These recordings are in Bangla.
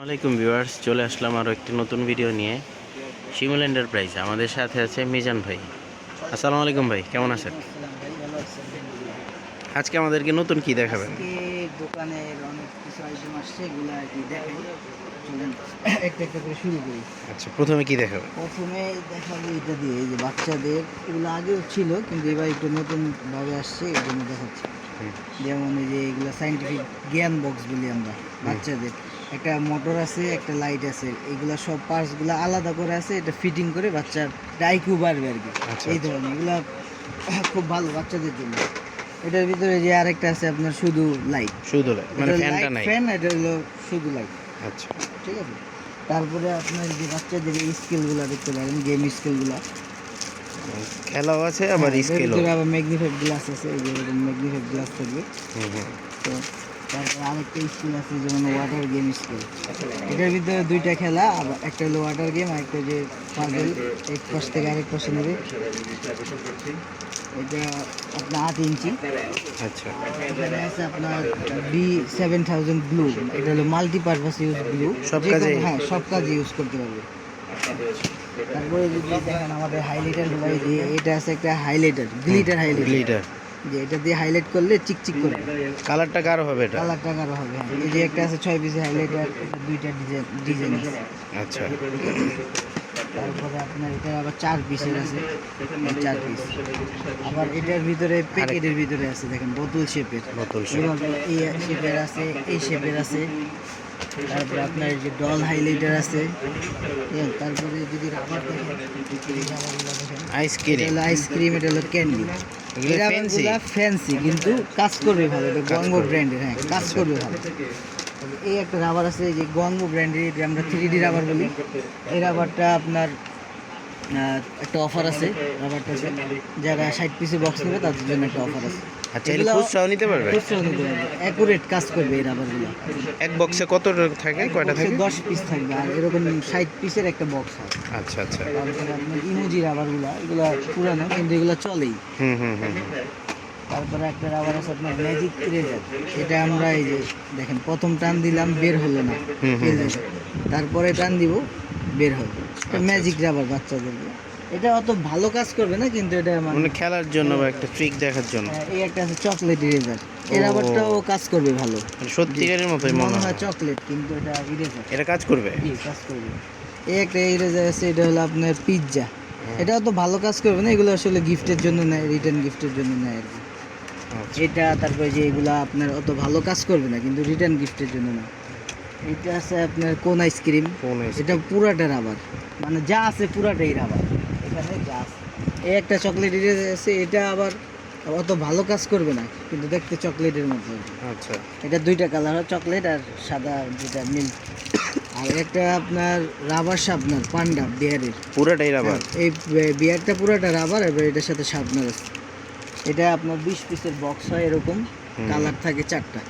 আসসালামাইকুম ভিউয়ার্স চলে আসলাম আরও একটি নতুন ভিডিও নিয়ে। শিমুল এন্টারপ্রাইজ আমাদের সাথে আছে মিজান ভাই। আসসালামু আলাইকুম ভাই কেমন আছেন? আজকে আমাদেরকে নতুন কি দেখাবেন? দোকানের অনেক কিছু আইটেম আসছে এগুলো আর কি দেখাই। চলেন একটা একটা করে শুরু করি। আচ্ছা প্রথমে কি দেখাবেন? প্রথমে দেখাবো এটা দিয়ে এই যে বাচ্চাদের এগুলো আগেও ছিল কিন্তু এবার একটু নতুন ভাবে আসছে এই জন্য দেখাচ্ছি। যেমন এই যে এগুলো সাইন্টিফিক জ্ঞান বক্স বলি আমরা বাচ্চাদের। একটা মোটর আছে একটা লাইট আছে। এগুলো সব পার্টসগুলো আলাদা করে আছে এটা ফিটিং করে বাচ্চার ডাইকিউ বাড়বে আর কি। আচ্ছা, এই ধরনের এগুলো খুব ভালো বাচ্চাদের জন্য। এটার ভিতরে যে আরেকটা আছে আপনার শুধু লাইট শুধু লাই- মানে ফ্যানটা নাই। ফ্যান এটা হলো শুধু লাইট আচ্ছা। ঠিক আছে? তারপরে আপনার যে বাচ্চাদের এই স্কেলগুলো দেখতে পারেন গেম স্কেলগুলো। খেলাও আছে আবার স্কেলও। ভিতরে আবার ম্যাগনিফাইড গ্লাস আছে এই যে ম্যাগনিফাইড গ্লাস থাকবে। হুম হুম। তো তারপরে আরেকটা স্কেল আছে যেমন ওয়াটার গেম স্কেল এটার ভিতরে দুইটা খেলা একটা হলো ওয়াটার গেম আর একটা যে পাজল এক পাশ থেকে আরেক পাশে নেবে। এটা আপনার আট ইঞ্চি। আচ্ছা। এখানে আছে আপনার বি সেভেন থাউজেন্ড ব্লু এটা হলো মাল্টিপারপাস ইউজ ব্লু সব কাজে? হ্যাঁ সব কাজে ইউজ করতে পারবে। তারপরে যদি দেখেন আমাদের হাইলাইটারগুলো এটা আছে একটা হাইলাইটার গ্লিটার হাইলাইটার যে এটা দিয়ে হাইলাইট করলে চিকচিক করবে। কালারটা কারও হবে এটা? কালার টাকার হবে? এই যে একটা আছে ছয় পিসের হাইলাইটার দুইটা ডিজাইন ডিজাইন আছে। আচ্ছা। তারপরে আপনার এটা আবার চার পিসের আছে। চার পিস আবার এটার ভিতরে প্যাকেটের ভিতরে আছে দেখেন বোতল শেপের বোতল এই শেপের আছে এই শেপের আছে। তারপরে আপনার এই যে ডল হাইলাইটার আছে। হ্যাঁ, তারপরে যদি রাবার দেখেন। এটা আইসক্রিম হলো আইসক্রিম এটা হলো ক্যান্ডি এগুলো? ফ্যান্সি কিন্তু কাজ করবে ভালো এটা গঙ্গ ব্র্যান্ডের হ্যাঁ কাজ আচ্ছা। করবে ভালো। এই একটা রাবার আছে এই যে গঙ্গ ব্র্যান্ডের এটা আমরা থ্রি ডি রাবার বলি। এই রাবারটা আপনার একটা অফার আছে রাবারটাতে যারা ষাট পিসে বক্স নেবে তাদের জন্য একটা অফার আছে। আচ্ছা এগুলো খুচরাও নিতে পারবে? খুচরাও নিতে পারবে। অ্যাকুরেট কাজ করবে এই রাবারগুলো এক বক্সে কত থাকে? কয়টা থাকে? দশ পিস থাকবে আর এরকম ষাট পিসের একটা বক্স হয়। আচ্ছা আচ্ছা। তারপরে ইমোজি রাবারগুলো এগুলো পুরানো কিন্তু এগুলো চলেই। হুম হুম হুম। তারপরে একটা রাবার আছে আপনার ম্যাজিক ইরেজার এটা আমরা এই যে দেখেন প্রথম টান দিলাম বের হলো না। তারপরে টান দিব বের হবে ম্যাজিক রাবার বাচ্চাদের। এটা অত ভালো কাজ করবে না কিন্তু এটা মানে মানে খেলার জন্য বা একটা ট্রিক দেখার জন্য। হ্যাঁ, এই একটা আছে চকলেট ইরেজার এই ও। রাবারটাও কাজ করবে ভালো। মানে সত্যিকারের মতোই মনে হয় হয়। চকলেট কিন্তু এটা ইরেজার এটা কাজ করবে? জি কাজ করবে। এই একটা ইরেজার আছে এটা হলো আপনার পিৎজা এটা অত ভালো কাজ করবে না এগুলো আসলে গিফটের জন্য নেয় রিটার্ন গিফটের জন্য নেয় আর কি। আচ্ছা। এটা তারপরে যে এগুলা আপনার অত ভালো কাজ করবে না কিন্তু রিটার্ন গিফটের জন্য না এটা আছে আপনার কোন আইসক্রিম এটা পুরাটা রাবার মানে যা আছে পুরাটাই রাবার এখানে যা এই একটা চকলেট আছে এটা আবার অত ভালো কাজ করবে না কিন্তু দেখতে চকলেটের মতো আচ্ছা। এটা দুইটা কালার হয় চকলেট আর সাদা যেটা মিল্ক আর একটা আপনার রাবার শার্পনার পান্ডা বিয়ারের পুরাটাই রাবার এই বিয়ারটা পুরোটা রাবার এবার এটার সাথে শার্পনার আছে। এটা আপনার বিশ পিসের বক্স হয় এরকম। কালার থাকে চারটা।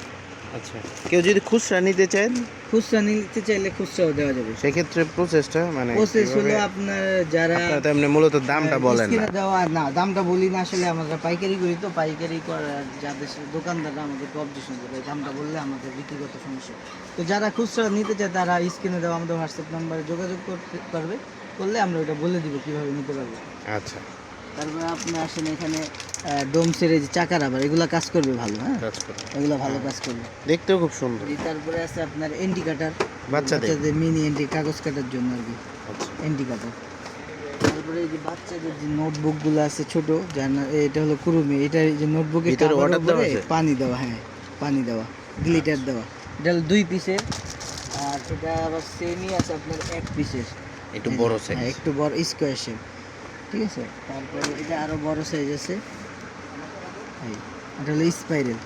আচ্ছা। কেউ যদি খুচরা নিতে চায়? খুচরা নিতে চাইলে খুচরাও দেওয়া যাবে। সেক্ষেত্রে প্রসেসটা মানে প্রসেস হলো আপনার যারা আপনারা তো মূলত দামটা বলেন না। দেওয়া না দামটা বলি না আসলে আমরা পাইকারি করি তো পাইকারি করার যাদের দোকানদাররা আমাদের অবজেকশন করে দামটা বললে আমাদের ব্যক্তিগত সমস্যা। তো যারা খুচরা নিতে চায় তারা স্ক্রিনে দেওয়া আমাদের হোয়াটসঅ্যাপ নাম্বারে যোগাযোগ করতে পারবে করলে আমরা ওটা বলে দিব কীভাবে নিতে পারবে। আচ্ছা। তারপরে আপনি আসেন এখানে ডোমসের এই যে চাকার আবার এগুলো কাজ করবে ভালো হ্যাঁ? এগুলো ভালো কাজ করবে। দেখতেও খুব সুন্দর। তারপরে আছে আপনার এন্টি কাটার। বাচ্চাদের। মিনি এন্টি কাগজ কাটার জন্য আর কি। আচ্ছা। Anti cutter. তারপরে এই যে বাচ্চাদের যে নোটবুকগুলো আছে ছোট যার এটা হলো কুরুমি এটা এই যে আছে? পানি দেওয়া হ্যাঁ পানি দেওয়া গ্লিটার দেওয়া। এটা হলো দুই পিসের আর এটা আবার সেমই আছে আপনার এক পিসের একটু বড় সাইজ হ্যাঁ একটু বড় স্কোয়ার শেপ ঠিক আছে? তারপরে এটা আরও বড় সাইজ আছে। এই, এটা হলো স্পাইরাল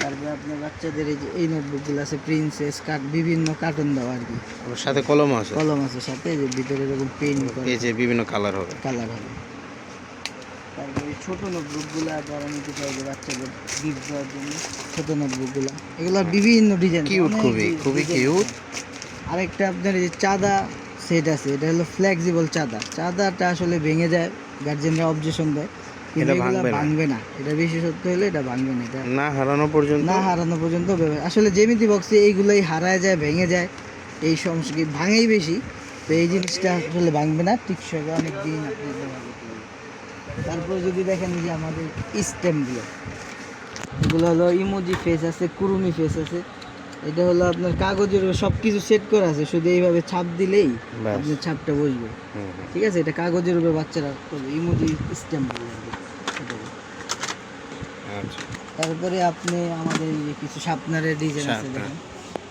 তারপরে আপনার বাচ্চাদের এই যে এই নোটবুকগুলো আছে প্রিন্সেস কাট বিভিন্ন কার্টুন দেওয়া আর কি। ওর সাথে কলম আছে? কলম আছে সাথে এই যে ভিতরে এরকম পেন এই যে বিভিন্ন কালার হবে। কালার হবে। তারপরে ছোট নোটবুকগুলো যারা নিতে চাই যে বাচ্চাদের গিফট দেওয়ার জন্য ছোট নোটবুকগুলো এগুলো বিভিন্ন ডিজাইন কিউট খুবই খুবই কিউট আরেকটা আপনার এই যে চাঁদা সেট আছে এটা হলো ফ্লেক্সিবল চাঁদা। চাঁদাটা আসলে ভেঙে যায় গার্জেনরা অবজেকশন দেয়। এটা ভাঙবে না। ভাঙবে না। এটা বিশেষত্ব হলে এটা ভাঙবে না এটা না হারানো পর্যন্ত? না হারানো পর্যন্ত আসলে জেমিতি বক্সে এইগুলোই হারায় যায় ভেঙে যায়। এই সমস্যা কি ভাঙেই বেশি। তো এই জিনিসটা আসলে ভাঙবে না টিকসই অনেক দিন আপনি। তারপরে যদি দেখেন যে আমাদের স্টেমগুলো এগুলো হলো ইমোজি ফেস আছে কুরুমি ফেস আছে। এটা হলো আপনার কাগজের সব কিছু সেট করা আছে শুধু এইভাবে ছাপ দিলেই আপনার ছাপটা বসবে। ঠিক আছে? এটা কাগজের উপরে বাচ্চারা করবে ইমোজি কি। আচ্ছা। তারপরে আপনি আমাদের কিছু শার্পনারের ডিজাইন আছে দেখেন।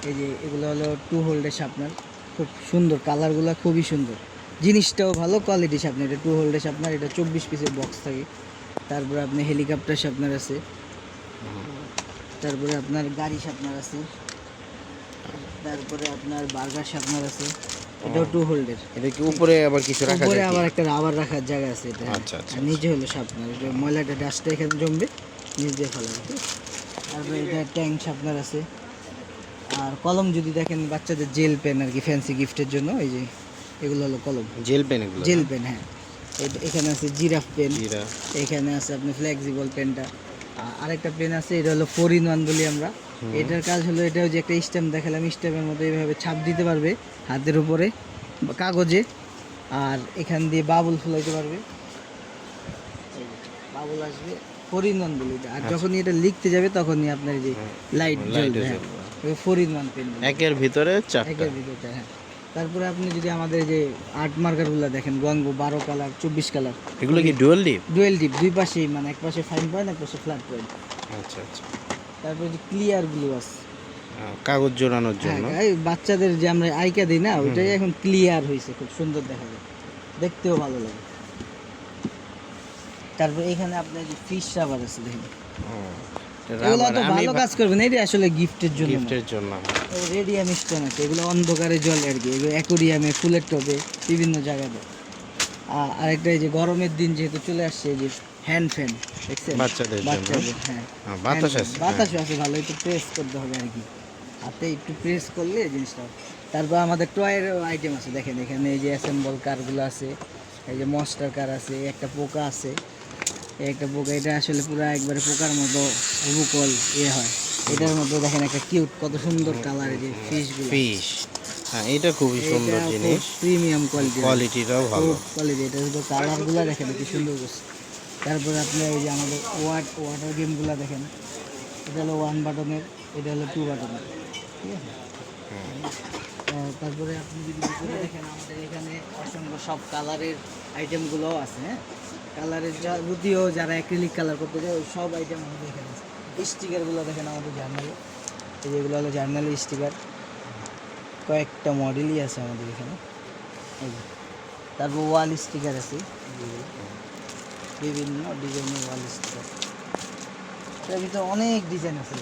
এই যে এগুলো হলো টু হোল্ডের শার্পনার খুব সুন্দর কালারগুলো খুবই সুন্দর। জিনিসটাও ভালো কোয়ালিটি শার্পনার এটা টু হোল্ডের শার্পনার এটা চব্বিশ পিসের বক্স থাকে। তারপরে আপনি হেলিকপ্টার শার্পনার আছে। তারপরে আপনার গাড়ি শার্পনার আছে। তারপরে আপনার বার্গার শার্পনার আছে এটাও টু হোল্ডের এটা কি উপরে আবার কিছু রাখা উপরে যায় কি? আবার একটা রাবার রাখার জায়গা আছে এটা। আচ্ছা, আচ্ছা, আর নিচে হলো শার্পনার এটা ময়লাটা ডাস্টটা এখানে জমবে নিচ দিয়ে ফেলা হবে তারপরে এটা ট্যাঙ্ক শার্পনার আছে। আর কলম যদি দেখেন বাচ্চাদের জেল পেন আর কি ফ্যান্সি গিফটের জন্য এই যে এগুলো হলো কলম। জেল পেন এগুলো জেল পেন হ্যাঁ। এখানে আছে জিরাফ পেন এখানে আছে আপনি ফ্লেক্সিবল পেনটা আরেকটা পেন আছে এটা হলো ফোর ইন ওয়ান বলি আমরা। এটার কাজ হলো এটা যে একটা স্ট্যাম্প দেখালাম স্ট্যাম্পের মধ্যে এইভাবে ছাপ দিতে পারবে হাতের উপরে কাগজে আর এখান দিয়ে বাবুল ফুলাইতে পারবে। বাবুল আসবে ফোর ইন বলি আর যখনই এটা লিখতে যাবে তখনই আপনার যে লাইট জ্বলবে হ্যাঁ। পেন একের ভিতরে চারটা। একের ভিতরটা হ্যাঁ। তারপরে আপনি যদি আমাদের যে আর্ট মার্কারগুলো দেখেন গঙ্গ বারো কালার চব্বিশ কালার এগুলো কি ডুয়াল ডিপ ডুয়েল ডিপ দুই পাশেই মানে এক পাশে ফাইন পয়েন্ট এক পাশে ফ্ল্যাট পয়েন্ট আচ্ছা আচ্ছা। তারপরে যে ক্লিয়ার গ্লু আছে কাগজ জোড়ানোর হ্যাঁ জন্য। এই বাচ্চাদের যে আমরা আইকা দিই না ওইটাই এখন ক্লিয়ার হয়েছে খুব সুন্দর দেখা যায়। দেখতেও ভালো লাগে। তারপরে এখানে আপনার যে ফিশ রাবার আছে দেখেন। এগুলো তো ভালো কাজ করবে না এটা আসলে গিফটের জন্য। গিফটের জন্য। রেডিয়াম স্টোন আছে এগুলো অন্ধকারে জলে আর কি। এগুলো অ্যাকোরিয়ামে ফুলের টবে বিভিন্ন। আর আরেকটা এই যে গরমের দিন যেহেতু চলে আসছে এই যে হ্যান্ড ফ্যান দেখছেন বাচ্চাদের। বাচ্চাদের হ্যাঁ। হ্যাঁ, বাতাস আছে বাতাসও আছে ভালো একটু প্রেস করতে হবে আর কি। হাতে একটু প্রেস করলে জিনিসটা তারপর আমাদের টয়ের আইটেম আছে দেখেন এখানে এই যে অ্যাসেম্বল কারগুলো আছে এই যে মস্টার কার আছে একটা পোকা আছে। একটা পোকা এটা আসলে পুরো একবারে পোকার মতো রুকল ইয়ে হয়। এটার মধ্যে দেখেন একটা কিউট কত সুন্দর কালার এই যে ফিশগুলো ফিশ হ্যাঁ এটা খুবই সুন্দর জিনিস। প্রিমিয়াম কোয়ালিটি কোয়ালিটিটাও ভালো। কোয়ালিটি এটা শুধু কালারগুলো দেখেন কি সুন্দর তারপরে আপনার এই যে আমাদের ওয়াট ওয়াটার গেমগুলো দেখেন। এটা হলো ওয়ান বাটনের এটা হলো টু বাটনের ঠিক আছে? তারপরে আপনি যদি ভিতরে দেখেন আমাদের এখানে অসংখ্য সব কালারের আইটেমগুলোও আছে হ্যাঁ? কালারের যাবতীয় যারা অ্যাক্রিলিক কালার করতে চায় ওই সব আইটেম আমাদের এখানে আছে। স্টিকারগুলো দেখেন আমাদের জার্নালে এই যেগুলো হলো জার্নালের স্টিকার কয়েকটা মডেলই আছে আমাদের এখানে। তারপর ওয়াল স্টিকার আছে। বিভিন্ন ডিজাইনের ওয়াল স্টিকার এর ভিতরে অনেক ডিজাইন আছে।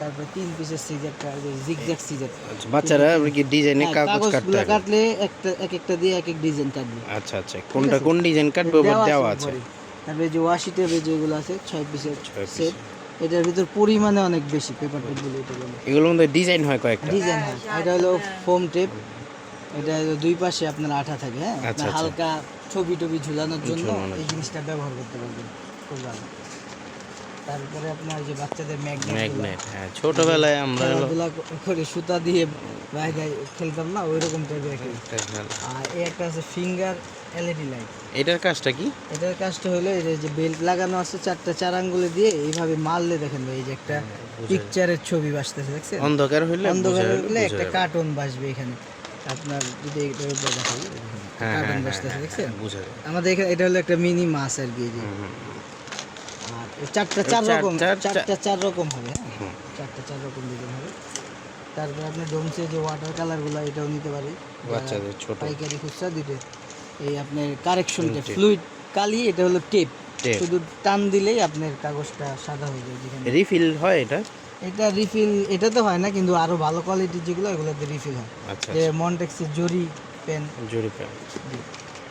তারপর তিন পিসের সিজার জিগজ্যাগ সিজার আচ্ছা, বাচ্চারা আবার কি ডিজাইনে কাগজ কাটতে? কাটলে একটা এক একটা দিয়ে এক এক ডিজাইন কাটবে। আচ্ছা আচ্ছা কোনটা কোন ডিজাইন কাটবে ওপর দেওয়া আছে তারপরে যে ওয়াশি টেপের যেগুলো আছে ছয় পিসের সেট এটার ভিতর পরিমাণে অনেক বেশি পেপার টেপ বলে এটা বলে এগুলোর মধ্যে ডিজাইন হয় কয়েকটা? ডিজাইন হয়। এটা হলো ফোম টেপ এটা দুই পাশে আপনার আঠা থাকে হ্যাঁ? আচ্ছা, আচ্ছা। হালকা ছবি টবি ঝুলানোর জন্য। এই জিনিসটা ব্যবহার করতে পারবেন খুব ভালো তারপরে আপনার যে বাচ্চাদের ম্যাগনেট হ্যাঁ ছোটবেলায় আমরা খেলাধুলা করে সুতা দিয়ে বাইরে খেলতাম না ওই রকম টাইপের আর এই একটা আছে ফিঙ্গার এলইডি লাইট। এটার কাজটা কি? এটার কাজটা হলো এই যে বেল্ট লাগানো আছে চারটা চার আঙ্গুলে দিয়ে এইভাবে মারলে দেখেন এই যে একটা পিকচারের ছবি বাসতেছে দেখছেন? অন্ধকার হইলে অন্ধকার হলে একটা কার্টুন বাসবে এখানে। আপনার যদি এটার উপর দেখাই হ্যাঁ, কার্টুন হ্যাঁ, বাসতেছে দেখছেন? আমাদের এখানে এটা হলো একটা মিনি মাছ আর কি যে। আর চারটা চার রকম চারটা চার রকম হবে হ্যাঁ। চারটা চার রকম ডিজাইন হবে। তারপর আপনি ডোমসে যে ওয়াটার কালারগুলো এটাও নিতে পারে। বাচ্চাদের ছোট। পাইকারি খুচরা দিতে এই আপনার কারেকশন ফ্লুইড কালি এটা হলো টেপ শুধু টান দিলেই আপনার কাগজটা সাদা হয়ে যায় যেখানে। রিফিল হয় এটা? এটা রিফিল এটা তো হয় না কিন্তু আরও ভালো কোয়ালিটির যেগুলো এগুলোতে রিফিল হয়। আচ্ছা যে মন্টেক্সের জরি পেন জরি পেন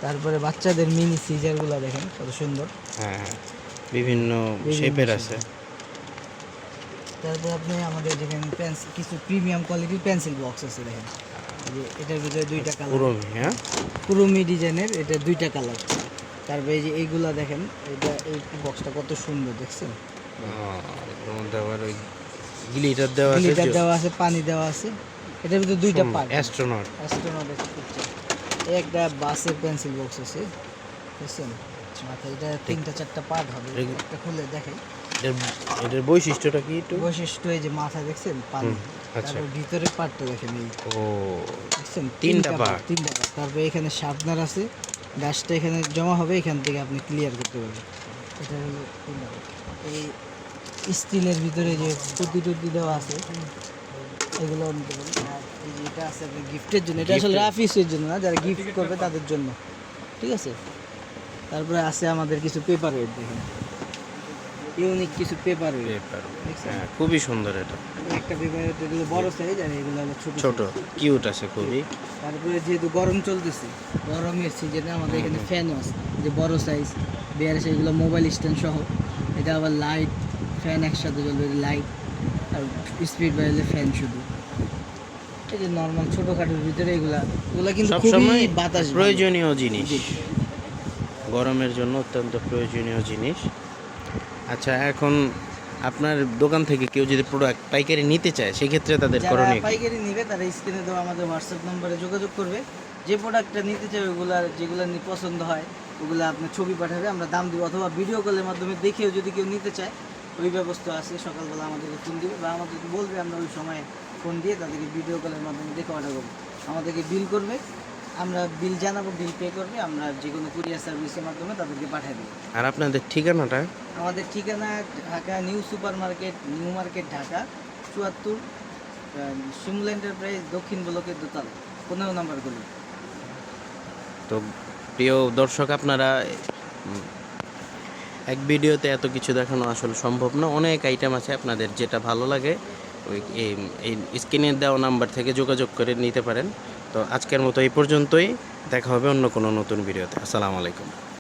তারপরে বাচ্চাদের মিনি সিজারগুলো দেখেন কত সুন্দর। হ্যাঁ হ্যাঁ। বিভিন্ন শেপের আছে। তারপর আপনি আমাদের যেখানে পেন্সিল কিছু প্রিমিয়াম কোয়ালিটির পেন্সিল বক্স আছে দেখেন। যে এটার ভিতরে দুইটা কালার পুরো হ্যাঁ? কুরুমি ডিজাইনের এটা দুইটা কালার তারপরে এই যে এইগুলা দেখেন এটা এই বক্সটা কত সুন্দর দেখছেন? আহ, মধ্যে আবার ওই গ্লিটার দেওয়া আছে গ্লিটার দেওয়া আছে পানি দেওয়া আছে। এটার ভিতরে দুইটা পার্ট। অ্যাস্ট্রোনট অ্যাস্ট্রোনট এই একটা বাসের পেন্সিল বক্স আছে বুঝছেন? মাথায় এটা তিনটা চারটা পার্ট হবে একটা খুলে দেখাই এটার বৈশিষ্ট্যটা কি একটু? বৈশিষ্ট্য এই যে মাথা দেখছেন? পানি। আচ্ছা। তারপর ভিতরের পার্টটা দেখেন এই। ও দেখছেন তিনটা part। তিনটা part। তারপরে এখানে শার্পনার আছে। ব্যাসটা এখানে জমা হবে এখান থেকে আপনি ক্লিয়ার করতে পারবেন। এটা হলো তিনটা। এই স্টিলের ভিতরে যে পুঁতি টুতি দেওয়া আছে এগুলো এটা আছে গিফটের জন্য এটা আসলে রাফিসের জন্য না যারা গিফট করবে তাদের জন্য। ঠিক আছে? তারপরে আছে আমাদের কিছু পেপার ওয়েট দেখেন। ইউনিক কিছু পেপার ওয়েট? হ্যাঁ খুবই সুন্দর এটা। একটা পেপার ওয়েট এগুলো বড় সাইজ আর এগুলো হলো ছোট ছোট কিউট আছে খুবই। তারপরে যেহেতু গরম চলতেছে গরমের সিজনে আমাদের এখানে ফ্যানও আছে যে বড় সাইজ বিয়ার সেগুলো মোবাইল স্ট্যান্ড সহ এটা আবার লাইট ফ্যান একসাথে জ্বলবে লাইট আর স্পিড বাড়লে ফ্যান শুধু। এই যে নর্মাল ছোটোখাটোর ভিতরে এগুলা এগুলো কিন্তু খুবই সবসময় বাতাস প্রয়োজনীয় জিনিস। গরমের জন্য অত্যন্ত প্রয়োজনীয় জিনিস। আচ্ছা এখন আপনার দোকান থেকে কেউ যদি প্রোডাক্ট পাইকারি নিতে চায় সেক্ষেত্রে তাদের করণীয়? পাইকারি নিবে তারা স্ক্রিনে দেওয়া আমাদের হোয়াটসঅ্যাপ নম্বরে যোগাযোগ করবে। যে প্রোডাক্টটা নিতে চাই ওগুলা যেগুলো নি- পছন্দ হয় ওগুলো আপনার ছবি পাঠাবে আমরা দাম দিব অথবা ভিডিও কলের মাধ্যমে দেখেও যদি কেউ নিতে চায় ওই ব্যবস্থা আছে সকালবেলা আমাদেরকে ফোন দিবে বা আমাদেরকে বলবে আমরা ওই সময় ফোন দিয়ে তাদেরকে ভিডিও কলের মাধ্যমে দেখে অর্ডার করব আমাদেরকে বিল করবে আমরা বিল জানাব বিল পে করবে আমরা যে কোনো কুরিয়ার সার্ভিসের মাধ্যমে তাদেরকে পাঠিয়ে দেবো। আর আপনাদের ঠিকানাটা? আমাদের ঠিকানা Dhaka new super market new market Dhaka চুয়াত্তর শিমুল এন্টারপ্রাইজ দক্ষিণ ব্লকের দোতলা পনেরো নম্বর গলি। তো প্রিয় দর্শক আপনারা এক ভিডিওতে এত কিছু দেখানো আসলে সম্ভব না। অনেক আইটেম আছে আপনাদের যেটা ভালো লাগে, ওই এই- এই স্ক্রিনে দেওয়া নাম্বার থেকে যোগাযোগ করে নিতে পারেন। তো আজকের মতো এই পর্যন্তই। দেখা হবে অন্য কোনো নতুন ভিডিওতে। আসসালামু আলাইকুম।